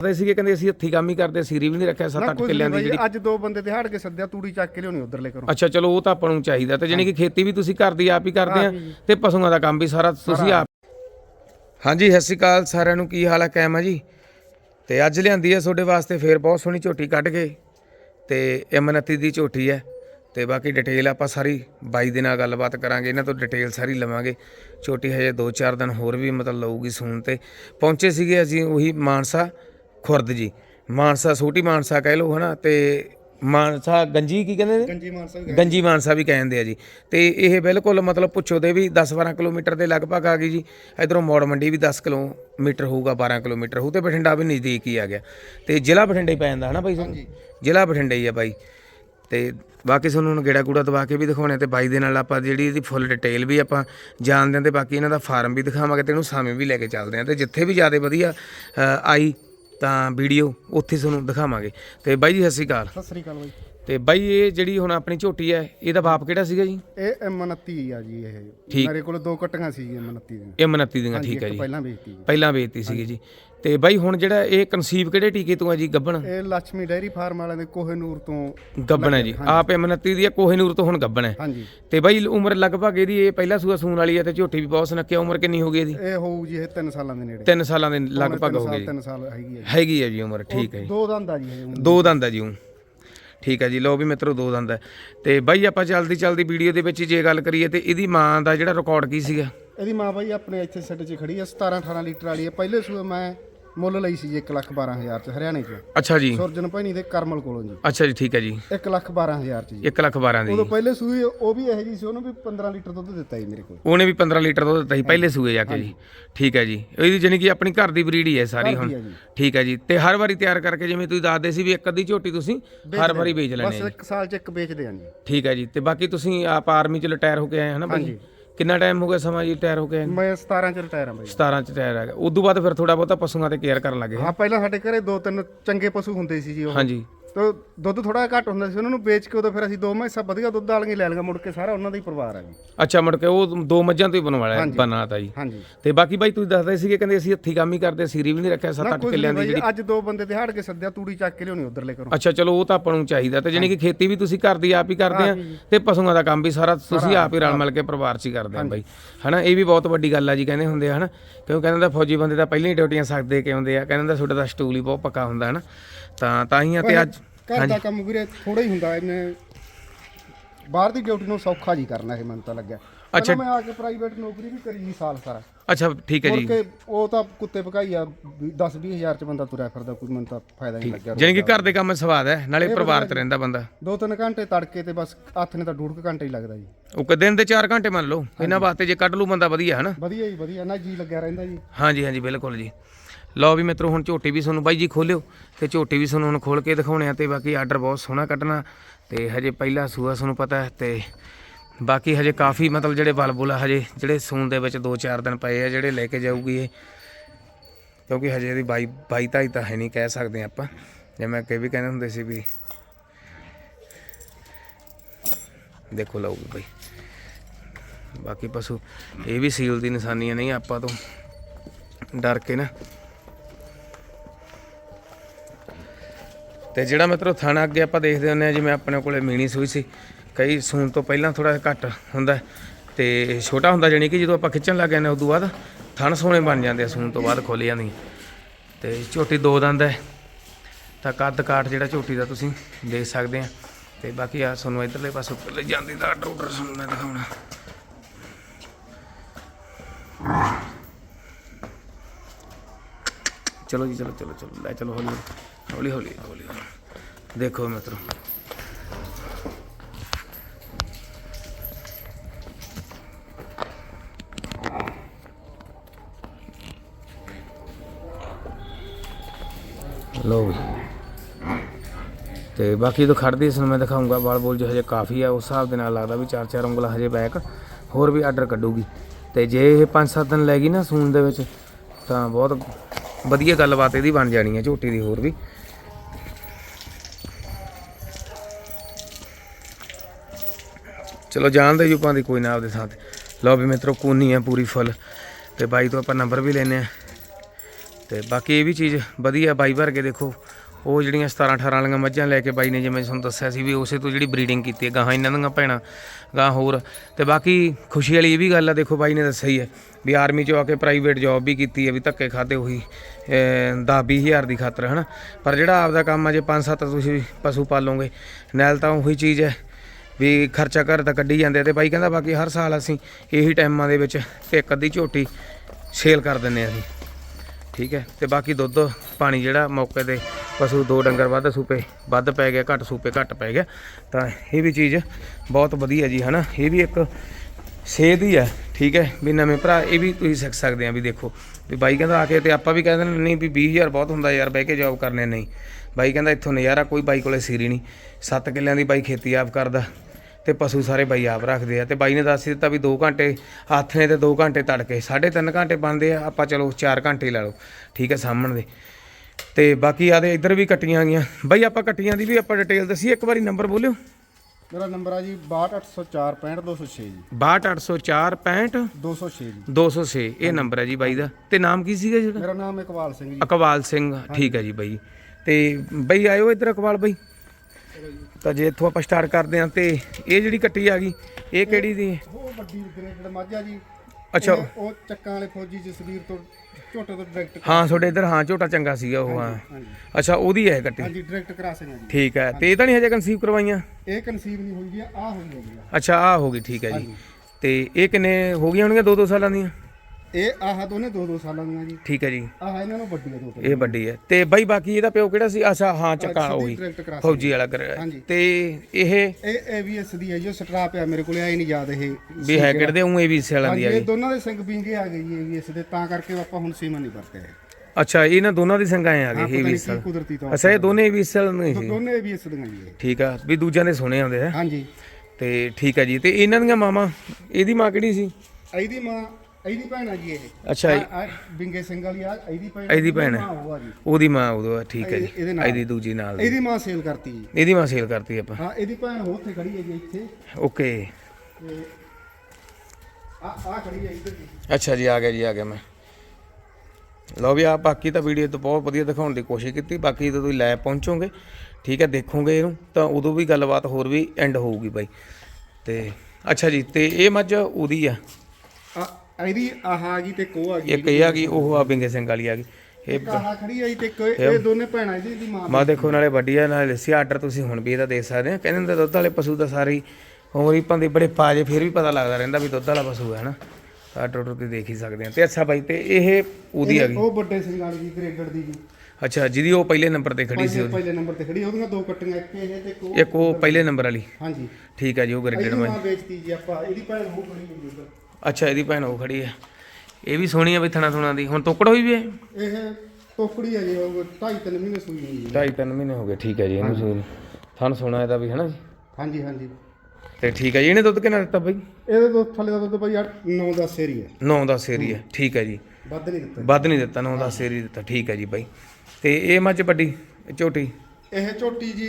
ਕਰਦੇ ਸੀਗੇ ਕਹਿੰਦੇ ਅਸੀਂ ਹੱਥੀ ਕੰਮ ਹੀ ਕਰਦੇ ਸੀਰੀ ਵੀ ਨਹੀਂ ਰੱਖਿਆ ਨਾ 7-8 ਕੁਝ ਕਿੱਲਿਆਂ ਦੀ ਨਹੀਂ ਜਿਹੜੀ ਅੱਜ ਦੋ ਬੰਦੇ ਦਿਹਾੜ ਕੇ ਸੱਦਿਆ ਤੂੜੀ ਚੱਕ ਕੇ ਲਿਆਉਣੀ ਉਧਰਲੇ ਕਰੋ ਅੱਛਾ ਚਲੋ ਉਹ ਤਾਂ ਆਪਾਂ ਨੂੰ ਚਾਹੀਦਾ ਤੇ ਜਾਣੀ ਕਿ ਖੇਤੀ ਵੀ ਤੁਸੀਂ ਘਰ ਦੀ ਆਪ ਹੀ ਕਰਦੇ ਆ ਤੇ ਪਸ਼ੂਆਂ ਦਾ ਕੰਮ ਵੀ ਸਾਰਾ ਤੁਸੀਂ ਆਪ। ਹਾਂਜੀ ਸਤਿ ਸ਼੍ਰੀ ਅਕਾਲ ਸਾਰਿਆਂ ਨੂੰ ਕੀ ਹਾਲ ਹੈ ਕਾਇਮ ਆ ਜੀ? ਤੇ ਅੱਜ ਲਿਆਂਦੀ ਹੈ ਤੁਹਾਡੇ ਵਾਸਤੇ ਫੇਰ ਬਹੁਤ ਸੋਹਣੀ ਝੋਟੀ ਕੱਢ ਕੇ ਤੇ M29 ਦੀ ਝੋਟੀ ਹੈ ਤੇ ਬਾਕੀ ਡਿਟੇਲ ਆਪਾਂ ਸਾਰੀ ਬਾਈ ਦੇ ਨਾਲ ਗੱਲਬਾਤ ਕਰਾਂਗੇ ਇਹਨਾਂ ਤੋਂ ਡਿਟੇਲ ਸਾਰੀ ਲਵਾਂਗੇ। ਝੋਟੀ ਹਜੇ 2-4 ਦਿਨ ਹੋਰ ਵੀ ਮਤਲਬ ਲਊਗੀ ਸੂਣ ਤੇ। ਪਹੁੰਚੇ ਸੀਗੇ ਅਸੀਂ ਉਹੀ ਮਾਨਸਾ ਖੁਰਦ ਜੀ। ਮਾਨਸਾ ਛੋਟੀ ਮਾਨਸਾ ਕਹਿ ਲਓ ਹਨਾ ਤੇ ਮਾਨਸਾ ਗੰਜੀ ਕੀ ਕਹਿੰਦੇ ਨੇ? ਗੰਜੀ ਮਾਨ ਸਾਹਿਬ ਗੰਜੀ ਮਾਨਸਾ ਵੀ ਕਹਿੰਦੇ ਆ ਜੀ। ਤੇ ਇਹ ਬਿਲਕੁਲ ਮਤਲਬ ਪੁੱਛੋ ਦੇ ਵੀ 10-12 ਕਿਲੋਮੀਟਰ ਦੇ ਲਗਭਗ ਆ ਗਈ ਜੀ। ਇਧਰੋਂ ਮੋੜ ਮੰਡੀ ਵੀ 10 ਕਿਲੋਮੀਟਰ ਹੋਊਗਾ 12 ਕਿਲੋਮੀਟਰ ਹੋਊ ਤੇ ਬਠਿੰਡਾ ਵੀ ਨਜ਼ਦੀਕ ਹੀ ਆ ਗਿਆ। ਤੇ ਜ਼ਿਲ੍ਹਾ ਬਠਿੰਡਾ ਹੀ ਪੈ ਜਾਂਦਾ ਹਨਾ ਬਾਈ ਤੁਹਾਨੂੰ ਜ਼ਿਲ੍ਹਾ ਬਠਿੰਡਾ ਹੀ ਆ ਬਾਈ। ਤੇ ਬਾਕੀ ਤੁਹਾਨੂੰ ਹੁਣ ਗੇੜਾ ਗੂੜਾ ਦਵਾ ਕੇ ਵੀ ਦਿਖਾਉਣੇ ਤੇ ਬਾਈ ਦੇ ਨਾਲ ਆਪਾਂ ਜਿਹੜੀ ਇਹਦੀ ਫੁੱਲ ਡਿਟੇਲ ਵੀ ਆਪਾਂ ਜਾਣਦੇ ਹਾਂ ਤੇ ਬਾਕੀ ਇਹਨਾਂ ਦਾ ਫਾਰਮ ਵੀ ਦਿਖਾਵਾਂਗੇ ਤੇ ਇਹਨੂੰ ਸਾਵੇਂ ਵੀ ਲੈ ਕੇ ਚੱਲਦੇ ਹਾਂ। ਤੇ ਜਿੱਥੇ ਵੀ ਜ਼ਿਆਦਾ ਵਧੀਆ ਆਈ ਤਾਂ ਵੀਡੀਓ ਉੱਥੇ ਤੁਹਾਨੂੰ ਦਿਖਾਵਾਂਗੇ। ਤੇ ਬਾਈ ਜੀ ਸਤਿ ਸ਼੍ਰੀ ਅਕਾਲ। ਸਤਿ ਸ੍ਰੀ ਅਕਾਲ ਬਾਈ। ਤੇ ਬਾਈ ਇਹ ਜਿਹੜੀ ਹੁਣ ਆਪਣੀ ਝੋਟੀ ਹੈ ਇਹਦਾ ਬਾਪ ਕਿਹੜਾ ਸੀਗਾ ਜੀ? ਇਹ M29 ਆ ਜੀ ਇਹ। ਠੀਕ। ਮੇਰੇ ਕੋਲ ਦੋ ਕਟੀਆਂ ਸੀ M29 ਦੀਆਂ। ਇਹ 29 ਦੀਆਂ ਠੀਕ ਹੈ ਇੱਕ ਜੀ। ਪਹਿਲਾਂ ਵੇਚਤੀ ਜੀ। ਪਹਿਲਾਂ ਵੇਚਤੀ ਸੀਗੀ ਜੀ। ਤੇ ਬਾਈ ਹੁਣ ਜਿਹੜਾ ਇਹ ਕਨਸੀਵ ਕਿਹੜੇ ਟੀਕੇ ਤੋਂ ਆ ਜੀ ਗੱਬਣ? ਇਹ ਲక్ష్ਮੀ ਡੈਰੀ ਫਾਰਮ ਵਾਲਿਆਂ ਦੇ ਕੋਹੇਨੂਰ ਤੋਂ ਗੱਬਣ ਹੈ ਜੀ। ਆਪ 29 ਦੀ ਹੈ ਕੋਹੇਨੂਰ ਤੋਂ ਹੁਣ ਗੱਬਣ ਹੈ। ਹਾਂਜੀ। ਤੇ ਬਾਈ ਉਮਰ ਲਗਭਗ ਇਹਦੀ ਇਹ ਪਹਿਲਾ ਸੂਆ ਸੂਣ ਵਾਲੀ ਹੈ ਤੇ ਝੋਟੀ ਵੀ ਬਹੁਤ ਸੁਨੱਖਿਆ ਉਮਰ ਕਿੰਨੀ ਹੋ ਗਈ ਇਹਦੀ? ਇਹ ਹੋਊ ਜੀ ਇਹ 3 ਸਾਲਾਂ ਦੇ ਨੇੜੇ। 3 ਸਾਲਾਂ ਦੇ ਲਗਭਗ ਹੋ ਗਈ। 3 ਸਾਲ ਹੈਗੀ ਹੈ। ਹੈਗੀ ਹੈ ਜੀ ਉਮਰ ਠੀਕ ਹੈ ਜੀ। ਦੋ ਦੰਦ ਆ ਜੀ। ਦੋ ਦੰਦ ਹੈ ਜੀ ਊਂ। ਠੀਕ ਹੈ ਜੀ ਲੋ ਵੀ ਮਿੱਤਰੋ ਦੋ ਦੰਦ ਹੈ। ਤੇ ਬਾਈ ਆਪਾਂ ਚੱਲਦੀ ਚੱਲਦੀ ਵੀਡੀਓ ਦੇ ਵਿੱਚ ਜੇ ਗੱਲ ਕਰੀਏ ਤੇ ਇਹਦੀ ਮਾਂ ਦਾ ਜਿਹੜਾ ਰਿਕਾਰਡ ਕੀ ਸੀਗਾ? ਇਹਦੀ ਮਾਂ ਬਾਈ ਆਪਣੇ ਇੱਥੇ ਸੈੱਟ 'ਚ ਖੜੀ ਆ 17 18 ਲੀਟਰ ਵਾਲੀ ਹੈ। ਪਹਿਲੇ ਸੂਏ ਮੈਂ ਮੁੱਲ ਲਈ ਸੀ ਜੀ 1 ਲੱਖ 12000 ਚ ਹਰਿਆਣੇ 'ਚ। ਅੱਛਾ ਜੀ। ਸੁਰਜਨ ਭੈਣੀ ਦੇ ਕਰਮਲ ਕੋਲੋਂ ਜੀ। ਅੱਛਾ ਜੀ ਠੀਕ ਹੈ ਜੀ। 1 ਲੱਖ 12000 ਚ ਜੀ। 1 ਲੱਖ 12 ਦੀ। ਉਦੋਂ ਪਹਿਲੇ ਸੂਏ ਉਹ ਵੀ ਇਹੋ ਜੀ ਸੀ ਉਹਨੂੰ ਵੀ 15 ਲੀਟਰ ਦੁੱਧ ਦਿੱਤਾ ਜੀ ਮੇਰੇ ਕੋਲ। ਉਹਨੇ ਵੀ 15 ਲੀਟਰ ਦੁੱਧ ਦਿੱਤਾ ਸੀ ਪਹਿਲੇ ਸੂਏ ਜਾ ਕੇ ਜੀ। ਠੀਕ ਹੈ ਜੀ। ਇਹਦੀ ਜਾਣੀ ਕਿ ਆਪਣੀ ਘਰ ਦੀ ਬਰੀਡ ਹੀ ਹੈ ਸਾਰੀ ਹੁਣ। ਠੀਕ ਹੈ ਜੀ। ਤੇ ਹਰ ਵਾਰੀ ਤਿਆਰ ਕਰਕੇ ਜਿਵੇਂ ਤੁਸੀਂ ਦੱਸਦੇ ਸੀ ਵੀ ਇੱਕ ਅੱਧੀ ਝੋਟੀ ਤੁਸੀਂ ਹਰ ਵਾਰੀ ਵੇਚ ਲੈਣੇ ਬਸ ਇੱਕ ਸਾਲ 'ਚ ਇੱਕ ਵੇਚਦੇ ਆਂ ਜੀ। ਠੀਕ ਹੈ ਜੀ। ਤੇ ਬਾਕੀ ਤੁਸੀਂ ਆਪ ਆਰਮੀ ਚ ਰਿਟਾਇਰ ਹੋ ਕੇ ਆਏ ਹਨਾ ਭਾਈ ਕਿੰਨਾ ਟਾਈਮ ਹੋ ਗਿਆ ਸਮਾਂ ਜੀ ਰਿਟਾਇਰ ਹੋ ਨੂੰ? ਮੈਂ 17 'ਚ ਰਿਟਾਇਰ ਆ ਬਾਈ 17 ਚ ਰਿਟਾਇਰ ਆ ਗਿਆ। ਉਦੋਂ ਬਾਅਦ ਫਿਰ ਥੋੜਾ ਬਹੁਤਾ ਪਸ਼ੂਆਂ ਤੇ ਕੇਅਰ ਕਰਨ ਲੱਗੇ ਹਾਂ ਪਹਿਲਾਂ ਸਾਡੇ ਘਰੇ ਦੋ ਤਿੰਨ ਚੰਗੇ ਪਸ਼ੂ ਹੁੰਦੇ ਸੀ ਜੀ ਉਹ। ਹਾਂਜੀ। ਤੇ ਦੁੱਧ ਥੋੜਾ ਘੱਟ ਹੁੰਦਾ ਸੀ ਉਹਨਾਂ ਨੂੰ ਵੇਚ ਕੇ ਉਦੋਂ ਫਿਰ ਅਸੀਂ ਦੋ ਮੈਸਾਂ ਵਧੀਆ ਦੁੱਧ ਵਾਲੀਆਂ ਲੈ ਲਈਆਂ ਮੁੜ ਕੇ ਸਾਰਾ ਉਹਨਾਂ ਦਾ ਹੀ ਪਰਿਵਾਰ ਆ ਜੀ। ਅੱਛਾ ਮੁੜ ਕੇ ਉਹ ਦੋ ਮੱਝਾਂ ਤੋਂ ਹੀ ਬਣਵਾਇਆ ਬਣਾਤਾ ਜੀ। ਹਾਂਜੀ। ਤੇ ਬਾਕੀ ਬਾਈ ਤੁਸੀਂ ਦੱਸਦੇ ਸੀਗੇ ਕਹਿੰਦੇ ਅਸੀਂ ਹੱਥੀ ਕੰਮ ਹੀ ਕਰਦੇ ਸੀਰੀ ਵੀ ਨਹੀਂ ਰੱਖਿਆ ਨਾ 7-8 ਕੁਝ ਕਿੱਲਿਆਂ ਨਹੀਂ ਦੀ ਬਾਈ ਅੱਜ ਦੋ ਬੰਦੇ ਦਿਹਾੜ ਕੇ ਸੱਦਿਆ ਤੂੜੀ ਚੱਕ ਕੇ ਲਿਆਉਣੀ ਉਧਰਲੇ ਕਰੋ ਅੱਛਾ ਚਲੋ ਉਹ ਤਾਂ ਆਪਾਂ ਨੂੰ ਚਾਹੀਦਾ ਤੇ ਜਾਣੀ ਕਿ ਖੇਤੀ ਵੀ ਤੁਸੀਂ ਘਰ ਦੀ ਆਪ ਹੀ ਕਰਦੇ ਆ ਤੇ ਪਸ਼ੂਆਂ ਦਾ ਕੰਮ ਵੀ ਸਾਰਾ ਤੁਸੀਂ ਆਪ ਹੀ ਰਲ ਮਿਲ ਕੇ ਪਰਿਵਾਰ 'ਚ ਹੀ ਕਰਦੇ ਆ ਬਾਈ। ਹਨਾ ਇਹ ਵੀ ਬਹੁਤ ਵੱਡੀ ਗੱਲ ਆ ਜੀ ਕਹਿੰਦੇ ਹੁੰਦੇ ਆ ਹਨਾ ਕਿਉਂ ਕਹਿੰਦੇ ਦਾ ਫੌਜੀ ਬੰਦੇ ਤਾਂ ਪਹਿਲਾਂ ਹੀ ਡਿਊਟੀਆਂ ਸਕਦੇ ਕੇ ਆਉਂਦੇ ਆ ਕਹਿੰਦੇ ਦਾ ਤੁਹਾਡਾ ਤਾਂ ਸਟੂਲ ਹੀ ਬਹੁਤ ਪੱਕਾ ਹੁੰਦਾ ਹਨਾ। ਤਾਂ ਤਾਂ ਹੀ ਆ ਤੇ ਅੱਜ ਘਰ ਦਾ ਕੰਮ ਵੀਰੇ ਥੋੜਾ ਹੀ ਹੁੰਦਾ ਇਹਨੇ ਬਾਹਰ ਦੀ ਡਿਊਟੀ ਨੂੰ ਸੌਖਾ ਜੀ ਕਰਨਾ ਇਹ ਮੈਨੂੰ ਤਾਂ ਲੱਗਿਆ। ਅੱਛਾ। ਮੈਂ ਆ ਕੇ ਪ੍ਰਾਈਵੇਟ ਨੌਕਰੀ ਵੀ ਕਰੀ ਜੀ ਸਾਲ ਸਾਰਾ। ਅੱਛਾ ਠੀਕ ਹੈ ਜੀ। ਕੇ ਉਹ ਤਾਂ ਕੁੱਤੇ ਭਕਾਈ ਆ 10 20 ਹਜ਼ਾਰ ਚ ਬੰਦਾ ਤੁਰਿਆ ਫਿਰਦਾ ਕੋਈ ਮੈਨੂੰ ਤਾਂ ਫਾਇਦਾ ਨਹੀਂ ਲੱਗਿਆ ਜਾਣੀ ਕਿ ਘਰ ਦੇ ਕੰਮ ਸਵਾਦ ਹੈ ਨਾਲੇ ਪਰਿਵਾਰ 'ਚ ਰਹਿੰਦਾ ਬੰਦਾ। ਦੋ ਤਿੰਨ ਘੰਟੇ ਤੜਕੇ ਤੇ ਬਸ ਹੱਥ ਨੇ ਤਾਂ ਕੁ ਘੰਟੇ ਹੀ ਲੱਗਦਾ ਜੀ। ਉਹ ਕਿ ਦਿਨ ਦੇ 4 ਘੰਟੇ ਮੰਨ ਲਓ ਇਹਨਾਂ ਵਾਸਤੇ ਜੇ ਕੱਢ ਲੂ ਬੰਦਾ ਵਧੀਆ ਹਨਾ? ਵਧੀਆ ਜੀ ਵਧੀਆ। ਨਾ ਜੀ ਲੱਗਿਆ ਰਹਿੰਦਾ ਜੀ। ਹਾਂਜੀ ਹਾਂਜੀ ਬਿਲਕੁਲ ਜੀ। ਲਓ ਵੀ ਮਿੱਤਰੋ, ਹੁਣ ਝੋਟੀ ਵੀ ਤੁਹਾਨੂੰ ਬਾਈ ਜੀ ਖੋਲਿਓ ਤੇ ਝੋਟੀ ਵੀ ਤੁਹਾਨੂੰ ਹੁਣ ਖੋਲ ਕੇ ਦਿਖਾਉਣੇ ਆ ਤੇ ਬਾਕੀ ਆਰਡਰ ਬਹੁਤ ਸੋਹਣਾ ਕੱਢਣਾ ਤੇ ਹਜੇ ਪਹਿਲਾ ਸੂਆ ਤੁਹਾਨੂੰ ਪਤਾ ਹੈ ਤੇ ਬਾਕੀ ਹਜੇ ਕਾਫੀ ਮਤਲਬ ਜਿਹੜੇ ਬਲਬੁਲ ਆ ਹਜੇ ਜਿਹੜੇ ਸੂਨ ਦੇ ਵਿੱਚ 2-4 ਦਿਨ ਪਏ ਆ, ਜਿਹੜੇ ਲੈ ਕੇ ਜਾਊਗੀ ਇਹ। ਕਿਉਂਕਿ ਹਜੇ ਇਹਦੀ ਬਾਈ ਬਾਈ ਤਾਈ ਤਾਂ ਹੈ ਨਹੀਂ ਕਹਿ ਸਕਦੇ ਆਪਾਂ। ਜਿਵੇਂ ਕਿ ਵੀ ਕਹਿੰਦੇ ਹੁੰਦੇ ਸੀ ਵੀ ਦੇਖੋ ਲਊਗੀ ਬਾਈ। ਬਾਕੀ ਪਸ਼ੂ ਇਹ ਵੀ ਸੀਲ ਦੀ ਨਿਸ਼ਾਨੀਆਂ ਨਹੀਂ ਆਪਾਂ ਤੋਂ ਡਰ ਕੇ ਨਾ ਤੇ ਜਿਹੜਾ ਮਤਲਬ ਥਾਣਾ ਅੱਗੇ ਆਪਾਂ ਦੇਖਦੇ ਹੁੰਦੇ ਆ ਜਿਵੇਂ ਆਪਣੇ ਕੋਲੇ ਮੀਣੀ ਸੂਈ ਸੀ, ਕਈ ਸੂਣ ਤੋਂ ਪਹਿਲਾਂ ਥੋੜਾ ਘੱਟ ਹੁੰਦਾ ਹੈ। ਤੇ ਛੋਟਾ ਹੁੰਦਾ ਜਾਣੀ ਕਿ ਜਦੋਂ ਆਪਾਂ ਖਿੱਚਣ ਲੱਗ ਜਾਂਦੇ ਉਦੋਂ ਬਾਅਦ ਥਣ ਸੋਹਣੇ ਬਣ ਜਾਂਦੇ ਆ, ਸੂਣ ਤੋਂ ਬਾਅਦ ਖੁੱਲ ਜਾਂਦੀਆਂ ਤੇ ਝੋਟੀ ਦੋ ਦੰਦ ਹੈ, ਤਾਂ ਕੱਦ ਕਾਠ ਜਿਹੜਾ ਝੋਟੀ ਦਾ ਤੁਸੀਂ ਦੇਖ ਸਕਦੇ ਆ ਤੇ ਬਾਕੀ ਆ ਤੁਹਾਨੂੰ ਇਧਰਲੇ ਪਾਸੇ ਉੱਪਰਲੇ ਜਾਂਦੀ ਦਾ ਆਰਡਰ ਆਰਡਰ ਤੁਹਾਨੂੰ ਮੈਂ ਦਿਖਾਉਣਾ। ਚਲੋ ਜੀ ਚਲੋ ਚਲੋ ਚਲੋ ਲੈ ਚਲੋ ਹੌਲੀ ਹੌਲੀ ਹੌਲੀ ਹੌਲੀ ਹੌਲੀ। ਦੇਖੋ ਮਿੱਤਰੋ ਲੋ ਤੇ ਬਾਕੀ ਤੋਂ ਖੜਦੀ ਇਸ ਨੂੰ ਮੈਂ ਦਿਖਾਉਂਗਾ ਵਾਲ ਬੋਲ ਜੋ ਹਜੇ ਕਾਫੀ ਆ ਉਸ ਹਿਸਾਬ ਦੇ ਨਾਲ ਲੱਗਦਾ ਵੀ ਚਾਰ ਚਾਰ ਉਂਗਲਾਂ ਹਜੇ ਬੈਕ ਹੋਰ ਵੀ ਆਰਡਰ ਕੱਢੂਗੀ ਤੇ ਜੇ ਇਹ 5-7 ਦਿਨ ਲੈ ਗਈ ਨਾ ਸੂਨ ਦੇ ਵਿੱਚ ਤਾਂ ਬਹੁਤ ਵਧੀਆ ਗੱਲਬਾਤ ਇਹਦੀ ਬਣ ਜਾਣੀ ਹੈ ਝੋਟੀ ਦੀ ਹੋਰ ਵੀ। ਚਲੋ ਜਾਣਦੇ ਜੂਪਾਂ ਦੀ, ਕੋਈ ਨਾ ਆਪਦੇ ਸਾਥ। ਲਓ ਵੀ ਮਿੱਤਰੋ, ਕੋਨੀ ਆ ਪੂਰੀ ਫੁੱਲ। ਤੇ ਬਾਈ ਤੋਂ ਆਪਾਂ ਨੰਬਰ ਵੀ ਲੈਨੇ ਆ ਤੇ ਬਾਕੀ ਇਹ ਵੀ ਚੀਜ਼ ਵਧੀਆ ਬਾਈ ਭਰ ਕੇ ਦੇਖੋ। ਉਹ ਜਿਹੜੀਆਂ 17 18 ਵਾਲੀਆਂ ਮੱਝਾਂ ਲੈ ਕੇ ਬਾਈ ਨੇ ਜਿਵੇਂ ਤੁਹਾਨੂੰ ਦੱਸਿਆ ਸੀ ਵੀ ਉਸੇ ਤੋਂ ਜਿਹੜੀ ਬਰੀਡਿੰਗ ਕੀਤੀ ਹੈ, ਗਾਹਾਂ ਇਹਨਾਂ ਦੀਆਂ ਭੈਣਾਂ ਗਾਂ ਹੋਰ। ਤੇ ਬਾਕੀ ਖੁਸ਼ੀ ਵਾਲੀ ਇਹ ਵੀ ਗੱਲ ਆ, ਦੇਖੋ ਬਾਈ ਨੇ ਦੱਸਿਆ ਹੀ ਹੈ ਵੀ ਆਰਮੀ ਚੋਂ ਆ ਕੇ ਪ੍ਰਾਈਵੇਟ ਜੌਬ ਵੀ ਕੀਤੀ ਹੈ, ਵੀ ਧੱਕੇ ਖਾਦੇ ਉਹੀ 10 ਹਜ਼ਾਰ ਦੀ ਖਾਤਰ, ਹਨਾ? ਪਰ ਜਿਹੜਾ ਆਪਦਾ ਕੰਮ ਆ, ਜੇ 5-7 ਤੁਸੀਂ ਪਸ਼ੂ ਪਾਲੋਗੇ, ਨੈਲ ਤਾਂ ਉਹੀ ਚੀਜ਼ ਹੈ ਵੀ ਖਰਚਾ ਘਰ ਤਾਂ ਕੱਢੀ ਜਾਂਦੇ ਆ ਤੇ ਬਾਈ ਕਹਿੰਦਾ ਬਾਕੀ ਹਰ ਸਾਲ ਅਸੀਂ ਇਹੀ ਟਾਈਮਾਂ ਦੇ ਵਿੱਚ ਇੱਕ ਅੱਧੀ ਝੋਟੀ ਸੇਲ ਕਰ ਦਿੰਨੇ ਆ ਅਸੀਂ। ਠੀਕ ਹੈ। ਤੇ ਬਾਕੀ ਦੁੱਧ, ਪਾਣੀ ਜਿਹੜਾ ਮੌਕੇ ਤੇ ਪਸ਼ੂ ਦੋ ਡੰਗਰ ਵੱਧ ਸੂਪੇ, ਵੱਧ ਪੈ ਗਿਆ, ਘੱਟ ਸੂਪੇ, ਘੱਟ ਪੈ ਗਿਆ। ਤਾਂ ਇਹ ਵੀ ਚੀਜ਼ ਬਹੁਤ ਵਧੀਆ ਜੀ, ਹਨਾ? ਇਹ ਵੀ ਇੱਕ ਸੇਧ ਹੀ ਹੈ, ਠੀਕ ਹੈ? ਵੀ ਨਵੇਂ ਭਰਾ, ਇਹ ਵੀ ਤੁਸੀਂ ਸਿੱਖ ਸਕਦੇ ਆ ਵੀ ਦੇਖੋ। ਵੀ ਬਾਈ ਕਹਿੰਦਾ ਆ ਕੇ ਤੇ ਆਪਾਂ ਵੀ ਕਹਿੰਦੇ ਨੇ, ਨਹੀਂ ਵੀ 20000 ਬਹੁਤ ਹੁੰਦਾ ਯਾਰ, ਬਹਿ ਕੇ ਜੌਬ ਕਰਨੇ ਨਹੀਂ। ਬਾਈ ਕਹਿੰਦਾ ਇੱਥੋਂ ਨਜ਼ਾਰਾ ਕੋਈ ਬਾਈ ਕੋਲੇ ਸੀਰੀ ਨਹੀਂ। 7 ਕਿੱਲਿਆਂ ਦੀ ਬਾਈ ਖੇਤੀ ਆਪ ਕਰਦਾ। ਤੇ ਪਸ਼ੂ ਸਾਰੇ ਬਾਈ ਆਪ ਰੱਖਦੇ ਆ। ਤੇ ਬਾਈ ਨੇ ਦੱਸ ਦਿੱਤਾ ਵੀ 2 ਘੰਟੇ ਹੱਥ ਨੇ ਤੇ 2 ਘੰਟੇ ਤੜਕੇ। 3.5 ਘੰਟੇ ਬਣਦੇ ਆ ਆਪਾਂ ਚਲੋ 4 ਘੰਟੇ ਲਾ ਲਓ। ਠੀਕ ਹੈ ਸਾਹਮਣ ਦੇ। ਤੇ ਬਾਕੀ ਆਦੇ ਇੱਧਰ ਵੀ ਕੱਟੀਆਂ ਗਈਆਂ ਬਾਈ ਆਪਾਂ ਕੱਟੀਆਂ ਦੀ ਵੀ ਆਪਾਂ ਡਿਟੇਲ ਦੱਸੀ ਇੱਕ ਵਾਰੀ ਨੰਬਰ ਬੋਲਿਓ। ਮੇਰਾ ਨੰਬਰ ਆ ਜੀ 62804 65206 ਜੀ। 62804 65 206 ਜੀ। 206 ਇਹ ਨੰਬਰ ਹੈ ਜੀ ਬਾਈ ਦਾ। ਤੇ ਨਾਮ ਕੀ ਸੀਗਾ ਜਿਹੜਾ? ਮੇਰਾ ਨਾਮ ਇਕਬਾਲ ਸਿੰਘ ਜੀ। ਅਕਵਾਲ ਸਿੰਘ ਠੀਕ ਹੈ ਜੀ ਬਾਈ। ਤੇ ਬਾਈ ਆਇਓ ਇੱਧਰ ਅਕਵਾਲ ਬਾਈ। ਤਾਂ ਜੇ ਇੱਥੋਂ ਆਪਾਂ ਸਟਾਰਟ ਕਰਦੇ ਹਾਂ ਤੇ ਇਹ ਜਿਹੜੀ ਕੱਟੀ ਆ ਗਈ ਇਹ ਕਿਹੜੀ ਦੀ? ਹੈ? ਉਹ ਵੱਡੀ ਗ੍ਰੇਡਡ ਮੱਝ ਆ ਜੀ। ਅੱਛਾ। ਇਹ ਉਹ ਚੱਕਾਂ ਵਾਲੇ ਫੌਜੀ ਜਸਵੀਰ ਤੋਂ ਝੋਟੇ ਤੋਂ ਡਾਇਰੈਕਟ ਹਾਂ ਤੁਹਾਡੇ ਇੱਧਰ ਹਾਂ ਝੋਟਾ ਚੰਗਾ ਸੀਗਾ ਉਹ ਹਾਂ। ਅੱਛਾ ਉਹਦੀ ਹੈ ਕੱਟੀ? ਹਾਂਜੀ ਡਾਇਰੈਕਟ ਕਰਾਸਿੰਗ ਆ ਜੀ। ਠੀਕ ਹੈ। ਤੇ ਇਹ ਤਾਂ ਨਹੀਂ ਹਜੇ ਕਨਸੀਵ ਕਰਵਾਈਆਂ? ਇਹ ਕਨਸੀਵ ਨਹੀਂ ਹੋਈ ਆ ਹੋਈ ਆ। ਅੱਛਾ ਆ ਹੋ ਗਈ ਠੀਕ ਹੈ ਜੀ। ਤੇ ਇਹ ਕਿੰਨੇ ਹੋ ਗਈਆਂ ਹੋਣਗੀਆਂ 2-2 ਸਾਲਾਂ ਦੀਆਂ? ਇਹ ਆਹ ਦੋਨੇ ਦੋ ਦੋ ਸਾਲਾਂ ਦੀਆਂ ਜੀ। ਠੀਕ ਹੈ ਜੀ। ਆਹ ਇਹਨਾਂ ਨੂੰ ਵੱਡੀ ਆ ਦੋ ਤੋਂ ਇਹ ਵੱਡੀ ਹੈ। ਤੇ ਬਾਈ ਬਾਕੀ ਇਹਦਾ ਪਿਓ ਕਿਹੜਾ ਸੀ? ਅੱਛਾ ਹਾਂ ਚੱਕਾ ਉਹੀ ਫੌਜੀ ਵਾਲਾ ਕਰ। ਤੇ ਇਹ? ਇਹ ਏਵੀਐਸ ਦੀ ਹੈ ਜੋ ਸਟਰਾਪ ਆ ਮੇਰੇ ਕੋਲੇ ਆਈ ਨਹੀਂ ਯਾਦ ਇਹ। ਵੀ ਹੈ ਕਿਹੜੇ ਉਹ ਵੀ ਵਾਲਾਂ ਦੀ ਆ ਇਹ ਦੋਨਾਂ ਦੇ ਸਿੰਘ ਬਿੰਗੇ ਆ ਗਏ ਜੀ ਏਵੀਐਸ ਦੇ। ਤਾਂ ਕਰਕੇ ਆਪਾਂ ਹੁਣ ਸੀਮਾ ਨਹੀਂ ਵਰਤੇ ਅੱਛਾ ਇਹਨਾਂ ਦੋਨਾਂ ਦੀ ਸੰਗਾਂ ਆ ਹਾਂ ਨਹੀਂ ਕੀ ਕੁਦਰਤੀ ਤੌਰ ਅੱਛਾ ਇਹ ਦੋਨੇ ਸਲ ਨਹੀਂ ਸੀ ਦੋਨੇ ਏਵੀਐਸ ਦੀਆਂ ਜੀ। ਠੀਕ ਆ ਵੀ ਦੂਜਿਆਂ ਦੇ ਸੋਹਣੇ ਆਉਂਦੇ ਆ। ਹਾਂਜੀ। ਤੇ ਠੀਕ ਆ ਜੀ ਤੇ ਇਹਨਾਂ ਦੀਆਂ ਮਾਮਾ ਇਹਦੀ ਮਾਂ ਕਿਹੜੀ ਸੀ? ਇਹਦੀ ਮਾਂ ਇਹਦੀ ਭੈਣ ਆ ਜੀ ਇਹ। ਅੱਛਾ ਇਹ- ਆ- ਆ ਬਿੰਗੇ ਸਿੰਘ ਵਾਲੀ ਆ ਇਹਦੀ ਭੈਣ ਇਹਦੀ ਭੈਣ ਹੈ। ਮਾਂ ਉਹ ਆ ਜੀ। ਉਹਦੀ ਮਾਂ ਉਦੋਂ ਆ ਠੀਕ ਹੈ ਜੀ। ਇਹ- ਇਹਦੇ ਨਾਲ। ਇਹਦੀ ਦੂਜੀ ਨਾਲ ਦੀ। ਇਹਦੀ ਮਾਂ ਸੇਲ ਕਰਤੀ ਜੀ। ਇਹਦੀ ਮਾਂ ਸੇਲ ਕਰਤੀ ਆਪਾਂ। ਹਾਂ ਇਹਦੀ ਭੈਣ ਉਹ ਉੱਥੇ ਖੜੀ ਹੈ ਜੀ ਇੱਥੇ। ਓਕੇ। ਤੇ ਆ ਆ ਖੜੀ ਹੈ ਇੱਧਰ ਜੀ। ਅੱਛਾ ਜੀ ਆ ਗਿਆ ਜੀ ਆ ਗਿਆ ਮੈਂ। ਲਓ ਵੀ ਆ ਬਾਕੀ ਤਾਂ ਵੀਡੀਓ ਤੋਂ ਬਹੁਤ ਵਧੀਆ ਦਿਖਾਉਣ ਦੀ ਕੋਸ਼ਿਸ਼ ਕੀਤੀ। ਬਾਕੀ ਜਦੋਂ ਤੁਸੀਂ ਲੈ ਪਹੁੰਚੋਗੇ ਠੀਕ ਹੈ ਦੇਖੋਗੇ ਇਹਨੂੰ ਤਾਂ ਉਦੋਂ ਵੀ ਗੱਲਬਾਤ ਹੋਰ ਵੀ ਐਂਡ ਹੋਊਗੀ ਬਾਈ। ਤੇ ਅੱਛਾ ਜੀ ਤੇ ਇਹ ਮੱਝ ਉਹਦੀ ਆ? ਆ ਇਹਦੀ ਆਹ ਆ ਗਈ ਤੇ ਕੋ ਆ ਗਈ ਇੱਕ ਇਹ ਆ ਗਈ ਉਹ ਆ ਬਿੰਗੇ ਸਿੰਘ ਵਾਲੀ ਆ ਗਈ। ਇਹ ਆਹ ਖੜੀ ਹੈ ਜੀ ਤੇ ਇੱਕ ਇਹ ਦੋਨੇ ਭੈਣਾਂ ਇਹਦੀ ਦੀ ਮਾਂ ਮਾ ਦੇਖੋ ਨਾਲੇ ਵੱਡੀ ਆ ਨਾਲੇ ਲੱਸੀ ਆਰਡਰ ਤੁਸੀਂ ਹੁਣ ਵੀ ਇਹਦਾ ਦੇ ਸਕਦੇ ਆ। ਕਹਿੰਦੇ ਹੁੰਦੇ ਦੁੱਧ ਵਾਲੇ ਪਸ਼ੂ ਦਾ ਸਾਰੀ ਉਮਰ ਹੀ ਭਾਂਦੇ ਬੜੇ ਪਾਜੇ ਫਿਰ ਵੀ ਪਤਾ ਲੱਗਦਾ ਰਹਿੰਦਾ ਵੀ ਦੁੱਧ ਵਾਲਾ ਪਸ਼ੂ ਹੈ ਨਾ। ਤਾਂ ਆਰਡਰ ਉੱਤੇ ਦੇਖ ਹੀ ਸਕਦੇ ਆ। ਤੇ ਅੱਛਾ ਬਾਈ ਤੇ ਇਹ ਉਹਦੀ ਆ ਗਈ। ਉਹ ਵੱਡੇ ਸਿੰਘ ਵਾਲੀ ਦੀ ਗ੍ਰੇਡਰ ਦੀ ਜੀ। ਅੱਛਾ ਜਿਹਦੀ ਉਹ ਪਹਿਲੇ ਨੰਬਰ ਤੇ ਖੜੀ ਸੀ ਪਹਿਲੇ ਪਹਿਲੇ ਨੰਬਰ ਤੇ ਖੜੀ ਉਹਦੀਆਂ ਦੋ ਕੱਟੀਆਂ ਇੱਕ ਇਹ ਤੇ ਇੱਕ ਉਹ ਪਹਿਲੇ ਨੰਬਰ ਵਾਲੀ। ਹਾਂਜੀ। ਠੀਕ ਆ ਜੀ ਉਹ ਗ੍ਰੇਡਡ ਮੈਂ ਵੇਚਤੀ ਜੀ ਆਪਾਂ ਇਹਦੀ ਭੈਣ ਉਹ ਖੜੀ ਹੋਈ ਅੱਛਾ ਇਹਦੀ ਭੈਣ ਉਹ ਖੜੀ ਆ। ਇਹ ਵੀ ਸੋਹਣੀ ਆ ਵੀ ਥਣਾ ਥੁਣਾ ਦੀ। ਹੁਣ ਤੋਕੜ ਹੋਈ ਵੀ ਹੈ ਇਹ ਟੋਕੜੀ ਹੈ ਜੀ ਉਹ ਢਾਈ ਤਿੰਨ ਮਹੀਨੇ ਸੂਈ ਹੋਈ ਜੀ ਢਾਈ ਤਿੰਨ ਮਹੀਨੇ ਹੋ ਗਏ ਠੀਕ ਹੈ ਜੀ ਇਹਨੂੰ ਸੂਈ। ਥਣ ਸੋਹਣਾ ਇਹਦਾ ਵੀ ਹਨਾ ਜੀ? ਹਾਂਜੀ ਹਾਂਜੀ। ਤੇ ਠੀਕ ਹੈ ਜੀ ਇਹਨੇ ਦੁੱਧ ਕਿੰਨਾ ਦਿੱਤਾ ਬਾਈ? ਇਹਦੇ ਤੋਂ ਥੱਲੇ ਦਾ ਦੁੱਧ ਭਾਈ 9 10 ਸੇਰੀ ਹੈ 9 10 ਏਰੀ ਹੈ ਠੀਕ ਹੈ ਜੀ। ਵੱਧ ਨਹੀਂ ਦਿੱਤਾ। ਵੱਧ ਨਹੀਂ ਦਿੱਤਾ 9 10 ਏਰੀ ਦਿੱਤਾ ਠੀਕ ਹੈ ਜੀ ਬਾਈ। ਤੇ ਇਹ ਮੱਝ ਵੱਡੀ ਇਹ ਝੋਟੀ? ਇਹ ਝੋਟੀ ਜੀ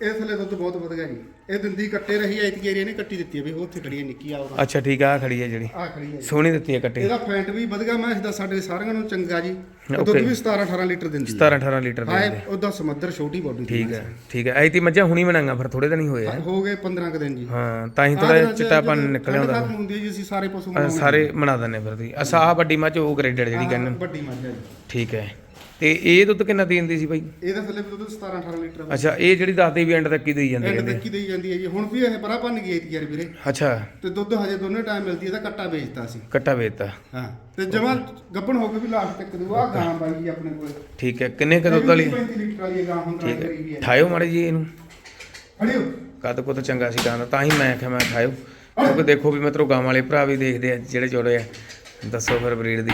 ਇਹ ਥੱਲੇ ਦੁੱਧ ਬਹੁਤ ਵਧੀਆ ਜੀ। ਇਹ ਦਿੰਦੀ ਕੱਟੇ ਰਹੀ ਐ ਇਤਕੀ ਏਰੀਆ ਨੇ ਕੱਟੀ ਦਿੱਤੀ ਹੈ ਵੀ ਉਹ ਉੱਥੇ ਖੜੀ ਹੈ ਨਿੱਕੀ ਆ ਉਹ ਅੱਛਾ ਠੀਕ ਆ ਆਹ ਖੜੀ ਹੈ ਜਿਹੜੀ। ਆ ਖੜੀ ਹੈ ਜੀ। ਸੋਹਣੀ ਦਿੱਤੀ ਹੈ ਕੱਟੀ। ਇਹਦਾ ਫੈਂਟ ਵੀ ਵਧੀਆ ਮੈਂ ਇਸਦਾ ਸਾਡੇ ਸਾਰਿਆਂ ਨੂੰ ਚੰਗਾ ਜੀ। ਇਹ ਦੁੱਧ. ਵੀ 17 18 ਲੀਟਰ ਦਿੰਦੀ ਹੈ 17 18 ਲੀਟਰ ਹਾਂ ਦੇ ਇਹ ਉਹਦਾ ਸਮੱਦਰ ਛੋਟੀ ਬੋਡੀ ਠੀਕ ਹੈ ਠੀਕ ਹੈ ਐਤੀ ਮੱਝਾਂ ਹੁਣੀ ਬਣਾਂਗਾ ਫਿਰ ਥੋੜੇ ਦਿਨ ਹੀ ਹੋਏ ਆ। ਹੋ ਗਏ 15 ਕੁ ਦਿਨ ਜੀ। ਹਾਂ ਤਾਂ ਹੀ ਥੋੜਾ ਚਿੱਟਾਪਨ ਨਿਕਲਿਆ ਹੁੰਦਾ। ਖਤਮ ਹੁੰਦੀ ਹੈ ਜੀ ਅਸੀਂ ਸਾਰੇ ਪਸ਼ੂ ਅਹ ਸਾਰੇ ਬਣਾ ਦਿੰਨੇ ਫਿਰ ਤੁਸੀਂ। ਅਸਾ ਆ ਵੱਡੀ ਮੱਝ ਉਹ ਗ੍ਰੇਡਡ ਜਿਹੜੀ ਕਹਿੰਦੇ। ਵੱਡੀ ਮੱਝ ਹੈ ਜੀ। ਠੀਕ ਹੈ। ਤੇ ਇਹ ਦੁੱਧ ਕਿੰਨਾ ਦੇਂਦੀ ਸੀ ਬਾਈ? ਇਹਦਾ ਥੱਲੇ ਵੀ ਦੁੱਧ 17 18 ਲੀਟਰ ਦਾ। ਅੱਛਾ ਇਹ ਜਿਹੜੀ ਦੱਸਦੇ ਵੀ ਐਂਡ ਤੱਕ ਹੀ ਦੇਈ ਜਾਂਦੇ ਐਂਡ ਤੱਕ ਹੀ ਦੇਈ ਜਾਂਦੀ ਹੈ ਜੀ। ਹੁਣ ਵੀ ਇਹ ਪਰਾ ਭੰਨ ਗਈ ਯਾਰ ਵੀਰੇ। ਅੱਛਾ। ਤੇ ਦੁੱਧ ਹਜੇ ਦੋਨੇ ਟਾਈਮ ਮਿਲਦੀ ਹੈ ਕੱਟਾ ਵੇਚਤਾ ਸੀ। ਕੱਟਾ ਵੇਚਤਾ। ਹਾਂ। ਤੇ ਜਮਾ ਗੱਬਣ ਹੋ ਕੇ ਵੀ ਲਾਸਟ ਤੱਕ ਦੂ ਆ ਗਾਂ ਬਾਈ ਜੀ ਆਪਣੇ ਕੋਲ। ਠੀਕ ਹੈ ਕਿੰਨੇ ਕੁ ਦੁੱਧ ਵਾਲੀ? 35 ਲੀਟਰ ਵਾਲੀ ਗਾਂ ਹੁਣ ਠੀਕ ਕਰੀ ਵੀ ਹੈ। ਠਾਇਓ ਮਾੜੀ ਜੀ ਇਹਨੂੰ। ਖੜਿਓ ਕੱਦ ਕੁੱਦ ਚੰਗਾ ਸੀ ਗਾਂ ਦਾ ਤਾਂ ਹੀ ਮੈਂ ਕਿਹਾ ਮੈਂ ਠਾਇਓ। ਕਿਉਂਕਿ ਦੇਖੋ ਵੀ ਮਤਲਬ ਗਾਂ ਵਾਲੇ ਭਰਾ ਵੀ ਦੇਖਦੇ ਆ ਜਿਹੜੇ ਜੋੜੇ ਆ। ਦੱਸੋ ਫਿਰ ਬਰੀਡ ਦੀ।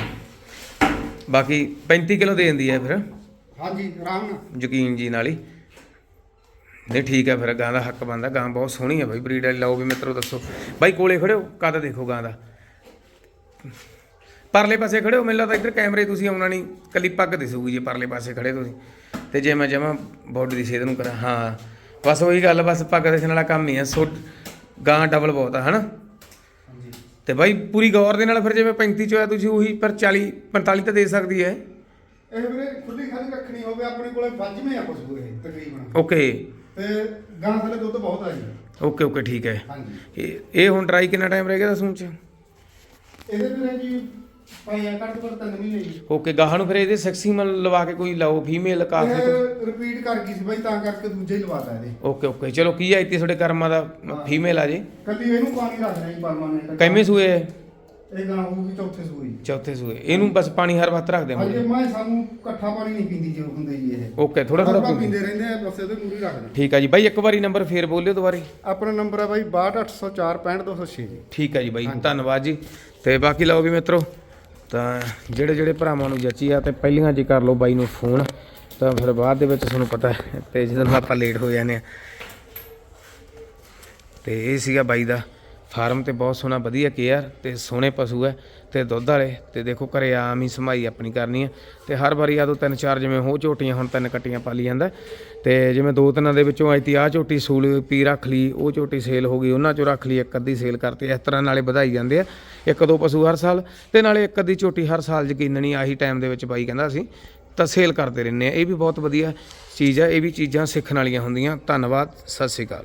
ਬਾਕੀ 35 ਕਿਲੋ ਦੇ ਦਿੰਦੀ ਹੈ ਫਿਰ। ਹਾਂਜੀ ਆਰਾਮ ਨਾਲ। ਯਕੀਨ ਜੀ ਨਾਲ ਹੀ। ਨਹੀਂ ਠੀਕ ਹੈ ਫਿਰ ਗਾਂ ਦਾ ਹੱਕ ਬੰਦਾ ਗਾਂ ਬਹੁਤ ਸੋਹਣੀ ਹੈ ਬਾਈ ਬਰੀਡ ਵਾਲੀ। ਲਾਓ ਵੀ ਮਿੱਤਰੋ ਦੱਸੋ। ਬਾਈ ਕੋਲੇ ਖੜਿਓ ਕਦ ਦੇਖੋ ਗਾਂ ਦਾ? ਪਰਲੇ ਪਾਸੇ ਖੜੇ ਹੋ ਮੈਨੂੰ ਲੱਗਦਾ ਇੱਧਰ ਕੈਮਰੇ ਤੁਸੀਂ ਆਉਣਾ ਨਹੀਂ। ਕੱਲੀ ਪੱਗ ਦਿਸੂਗੀ ਜੇ ਪਰਲੇ ਪਾਸੇ ਖੜੇ ਤੁਸੀਂ। ਤੇ ਜੇ ਮੈਂ ਜਮਾ ਬੋਡੀ ਦੀ ਸਿਹਤ ਨੂੰ ਕਰਾਂ ਹਾਂ। ਬਸ ਉਹੀ ਗੱਲ ਬਸ ਪੱਗ ਦਿਸਣ ਵਾਲਾ ਕੰਮ ਹੀ ਆ ਸੋ ਗਾਂ ਡਬਲ ਬਹੁਤ ਆ ਹਨਾ? ਤੇ ਬਾਈ ਪੂਰੀ ਗੌਰ ਦੇ ਨਾਲ ਫਿਰ ਜਿਵੇਂ 35 ਚ ਹੋਇਆ ਤੁਸੀਂ ਉਹੀ ਪਰ 40 45 ਤਾਂ ਦੇ ਸਕਦੀ ਹੈ। ਇਹ ਵੀਰੇ ਖੁੱਲੀ ਖਾਲੀ ਰੱਖਣੀ ਹੋਵੇ ਆਪਣੇ ਕੋਲੇ ਪੰਜਵੇਂ ਆ ਪਸ਼ੂ ਇਹ ਤਕਰੀਬਨ। ਓਕੇ। ਤੇ ਗਾਂ ਥਲੇ ਦੁੱਧ ਬਹੁਤ ਆ ਜੀ। ਓਕੇ ਓਕੇ ਠੀਕ ਹੈ। ਹਾਂਜੀ। ਇਹ ਇਹ ਹੁਣ ਟਰਾਈ ਕਿੰਨਾ ਟਾਈਮ ਰਹਿ ਗਿਆ ਦਸੂੰ ਚ? ਇਹਦੇ ਵੀਰੇ ਜੀ ਪਾਈਆਂ ਘੱਟ ਤੋਂ ਘੱਟ ਤਿੰਨ ਮਹੀਨੇ ਜੀ ਓਕੇ ਗਾਹਾਂ ਨੂੰ ਫਿਰ ਇਹਦੇ ਸੈਕਸੀਮਲ ਲਵਾ ਕੇ ਕੋਈ ਲਾਓ ਫੀਮੇਲ ਕਾਫੀ ਇਹ ਰਿਪੀਟ ਕਰ ਗਈ ਸੀ ਬਾਈ ਤਾਂ ਕਰਕੇ ਦੂਜੇ ਹੀ ਲਵਾਤਾ ਇਹਦੇ। ਓਕੇ ਓਕੇ ਚਲੋ ਕੀ ਆ ਇੱਥੇ ਤੁਹਾਡੇ ਕਰਮਾਂ ਦਾ? ਫੀਮੇਲ ਆ ਜੇ। ਕੱਲੀ ਇਹਨੂੰ ਪਾਣੀ ਰੱਖਣਾ ਜੀ ਪਰਮਾਨੈਂਟ ਕਿੰਨੇ ਸੂਏ ਹੈ? ਇਹ? ਗਾਂ ਹੋਊਗੀ ਚੌਥੇ ਸੂਈ ਚੌਥੇ ਸੂਏ। ਇਹਨੂੰ ਬਸ ਪਾਣੀ ਹਰ ਵਕਤ ਰੱਖਦੇ ਹਾਂ ਮੈਂ ਸਾਨੂੰ ਇਕੱਠਾ ਪਾਣੀ ਨਹੀਂ ਪੀਂਦੀ ਜੋ ਹੁੰਦੇ ਜੀ ਇਹ। ਓਕੇ ਥੋੜਾ ਥੋੜਾ ਪੀਂਦੇ। ਰਹਿੰਦੇ ਆ ਬਸ ਇਹਦੇ ਮੂਰੀ ਰੱਖਦੇ। ਠੀਕ ਆ ਜੀ ਬਾਈ ਇੱਕ ਵਾਰੀ ਨੰਬਰ ਫੇਰ ਬੋਲਿਓ ਦੁਬਾਰੇ। ਆਪਣਾ ਨੰਬਰ ਹੈ ਬਾਈ 62804 65206 ਜੀ। ਠੀਕ ਹੈ ਜੀ ਬਾਈ ਧੰਨਵਾਦ ਜੀ। ਤੇ ਬਾਕੀ ਲਓ ਵੀ ਮਿੱਤਰੋ ਤਾਂ ਜਿਹੜੇ ਜਿਹੜੇ ਭਰਾਵਾਂ ਨੂੰ ਜੱਚੀ ਆ ਤੇ ਪਹਿਲੀਆਂ ਜੀ ਕਰ ਲਓ ਬਾਈ ਨੂੰ ਫੋਨ, ਤਾਂ ਫਿਰ ਬਾਅਦ ਦੇ ਵਿੱਚ ਤੁਹਾਨੂੰ ਪਤਾ ਹੈ, ਤੇ ਜਦੋਂ ਆਪਾਂ ਲੇਟ ਹੋ ਜਾਂਦੇ ਆ। ਤੇ ਇਹ ਸੀਗਾ ਬਾਈ ਦਾ ਫਾਰਮ ਤੇ ਬਹੁਤ ਸੋਹਣਾ, ਵਧੀਆ ਕੇਅਰ ਤੇ ਸੋਹਣੇ ਪਸ਼ੂ ਹੈ ਤੇ ਦੁੱਧ ਵਾਲੇ ਤੇ ਦੇਖੋ ਘਰੇ ਆਮ ਹੀ ਸਮਾਈ ਆਪਣੀ ਕਰਨੀ ਹੈ ਤੇ ਹਰ ਵਾਰੀ ਆ ਦੋ ਤਿੰਨ ਚਾਰ ਜਿਵੇਂ ਹੋ ਝੋਟੀਆਂ ਹੁਣ ਤਿੰਨ ਕੱਟੀਆਂ ਪਾਲੀ ਜਾਂਦਾ ਤੇ ਜਿਵੇਂ ਦੋ ਤਿੰਨਾਂ ਦੇ ਵਿੱਚੋਂ ਅੱਜ ਤੀ ਆਹ ਝੋਟੀ ਸੂਲ ਪੀ ਰੱਖ ਲਈ, ਉਹ ਝੋਟੀ ਸੇਲ ਹੋ ਗਈ, ਉਹਨਾਂ ਚੋਂ ਰੱਖ ਲਈ, ਇੱਕ ਅੱਧੀ ਸੇਲ ਕਰਤੀ, ਇਸ ਤਰ੍ਹਾਂ ਨਾਲੇ ਵਧਾਈ ਜਾਂਦੇ ਆ, ਇੱਕ ਦੋ ਪਸ਼ੂ ਹਰ ਸਾਲ ਤੇ ਨਾਲੇ ਇੱਕ ਅੱਧੀ ਝੋਟੀ ਹਰ ਸਾਲ ਯਕੀਨਨੀ ਆਹੀ ਟਾਈਮ ਦੇ ਵਿੱਚ ਬਾਈ ਕਹਿੰਦਾ ਸੀ, ਤਾਂ ਸੇਲ ਕਰਦੇ ਰਹਿੰਦੇ ਆ, ਇਹ ਵੀ ਬਹੁਤ ਵਧੀਆ ਚੀਜ਼ ਹੈ ਇਹ ਵੀ ਚੀਜ਼ਾਂ ਸਿੱਖਣ ਵਾਲੀਆਂ ਹੁੰਦੀਆਂ, ਧੰਨਵਾਦ, ਸਤਿ ਸ਼੍ਰੀ ਅਕਾਲ।